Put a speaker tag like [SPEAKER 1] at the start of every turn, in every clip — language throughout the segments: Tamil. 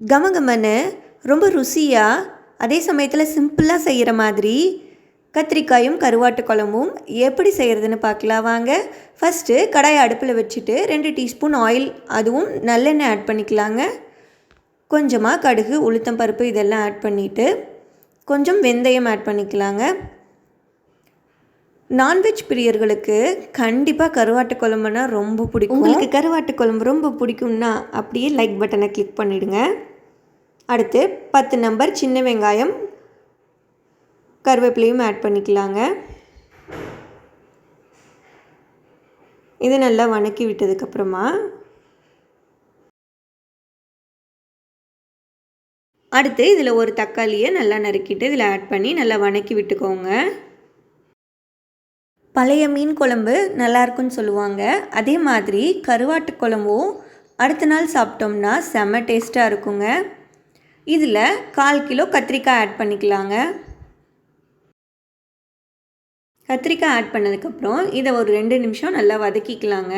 [SPEAKER 1] கமகமன்னு ரொம்ப ருசியாக அதே சமயத்தில் சிம்பிளாக செய்கிற மாதிரி கத்திரிக்காயும் கருவாட்டு குழம்பும் எப்படி செய்கிறதுன்னு பார்க்கலாம். வாங்க. ஃபஸ்ட்டு கடாயை அடுப்பில் வச்சுட்டு ரெண்டு டீஸ்பூன் ஆயில் அதுவும் நல்லெண்ணெய் ஆட் பண்ணிக்கலாங்க. கொஞ்சமாக கடுகு உளுத்தம் பருப்பு இதெல்லாம் ஆட் பண்ணிவிட்டு கொஞ்சம் வெந்தயம் ஆட் பண்ணிக்கலாங்க. நான்வெஜ் பிரியர்களுக்கு கண்டிப்பாக கருவாட்டு குழம்புனா ரொம்ப பிடிக்கும். உங்களுக்கு கருவாட்டு குழம்பு ரொம்ப பிடிக்கும்னா அப்படியே லைக் பட்டனை கிளிக் பண்ணிவிடுங்க அடுத்து பத்து நம்பர் சின்ன வெங்காயம். கருவேப்பிலையும் ஆட் பண்ணிக்கலாங்க. இது நல்லா வணக்கி விட்டதுக்கப்புறமா அடுத்து இதில் ஒரு தக்காளியை நல்லா நறுக்கிட்டு இதில் ஆட் பண்ணி நல்லா வணக்கி விட்டுக்கோங்க. பழைய மீன் குழம்பு நல்லாயிருக்குன்னு சொல்லுவாங்க. அதே மாதிரி கருவாட்டு குழம்பும் அடுத்த நாள் சாப்பிட்டோம்னா செம்ம டேஸ்ட்டாக இருக்குங்க. இதில் கால் கிலோ கத்திரிக்காய் ஆட் பண்ணிக்கலாங்க. கத்திரிக்காய் ஆட் பண்ணதுக்கப்புறம் இதை ஒரு ரெண்டு நிமிஷம் நல்லா வதக்கிக்கலாங்க.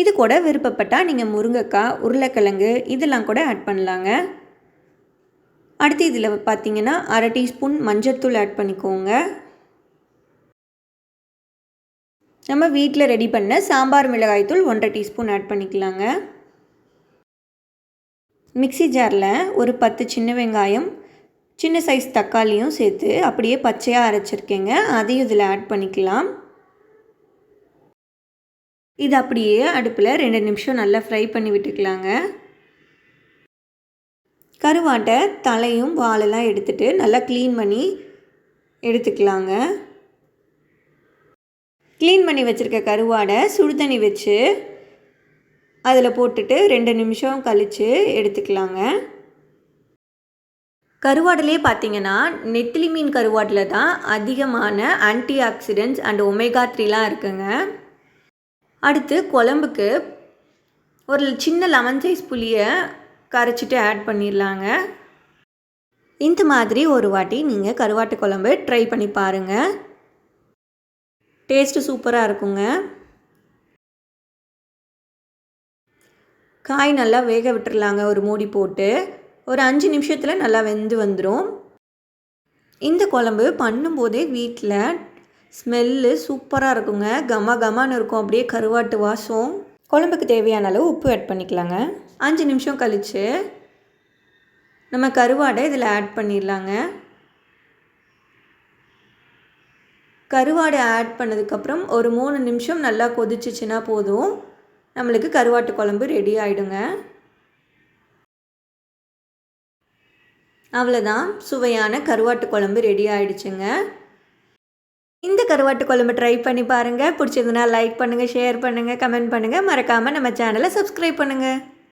[SPEAKER 1] இது கூட விருப்பப்பட்டால் நீங்கள் முருங்கைக்காய் உருளைக்கிழங்கு இதெல்லாம் கூட ஆட் பண்ணலாங்க. அடுத்து இதில் பார்த்தீங்கன்னா அரை டீஸ்பூன் மஞ்சள்தூள் ஆட் பண்ணிக்கோங்க. நம்ம வீட்டில் ரெடி பண்ண சாம்பார் மிளகாய்த்தூள் ஒன்றரை டீஸ்பூன் ஆட் பண்ணிக்கலாங்க. மிக்சி ஜாரில் ஒரு பத்து சின்ன வெங்காயம் சின்ன சைஸ் தக்காளியும் சேர்த்து அப்படியே பச்சையாக அரைச்சிருக்கேங்க. அதையும் இதில் ஆட் பண்ணிக்கலாம். இது அப்படியே அடுப்பில் ரெண்டு நிமிஷம் நல்லா ஃப்ரை பண்ணி விட்டுக்கலாங்க. கருவாட்டை தலையும் வாலெல்லாம் எடுத்துகிட்டு நல்லா க்ளீன் பண்ணி எடுத்துக்கலாங்க. க்ளீன் பண்ணி வச்சுருக்க கருவாடை சுடு தண்ணி வச்சு அதில் போட்டுட்டு ரெண்டு நிமிஷம் கழித்து எடுத்துக்கலாங்க. கருவாடிலே பார்த்தீங்கன்னா நெத்திலி மீன் கருவாட்டில் தான் அதிகமான ஆன்டி ஆக்சிடென்ட்ஸ் அண்ட் ஒமேகா த்ரீலாம் இருக்குங்க. அடுத்து குழம்புக்கு ஒரு சின்ன லெமன் சைஸ் புளியை கரைச்சிட்டு ஆட் பண்ணிடலாங்க. இந்த மாதிரி ஒரு வாட்டி நீங்கள் கருவாட்டு குழம்பு ட்ரை பண்ணி பாருங்கள் டேஸ்ட்டு சூப்பராக இருக்குங்க. காய் நல்லா வேக விட்டுறலாங்க. ஒரு மூடி போட்டு ஒரு அஞ்சு நிமிஷத்தில் நல்லா வெந்து வந்துடும் இந்த குழம்பு பண்ணும்போதே வீட்டில் ஸ்மெல்லு சூப்பராக இருக்குங்க. கம கமான்னு இருக்கும். அப்படியே கருவாட்டு வாசம். குழம்புக்கு தேவையான அளவு உப்பு ஆட் பண்ணிக்கலாங்க. அஞ்சு நிமிஷம் கழித்து நம்ம கருவாடை இதில் ஆட் பண்ணிடலாங்க. கருவாடை ஆட் பண்ணதுக்கப்புறம் ஒரு மூணு நிமிஷம் நல்லா கொதிச்சிச்சின்னா போதும். நம்மளுக்கு கருவாட்டு குழம்பு ரெடி ஆகிடுங்க அவ்வளோதான் சுவையான கருவாட்டு குழம்பு ரெடி ஆகிடுச்சுங்க இந்த கருவாட்டு குழம்பு ட்ரை பண்ணி பாருங்கள் பிடிச்சிருந்தனா லைக் பண்ணுங்கள் ஷேர் பண்ணுங்கள் கமெண்ட் பண்ணுங்கள் மறக்காமல் நம்ம சேனலை சப்ஸ்கிரைப் பண்ணுங்கள்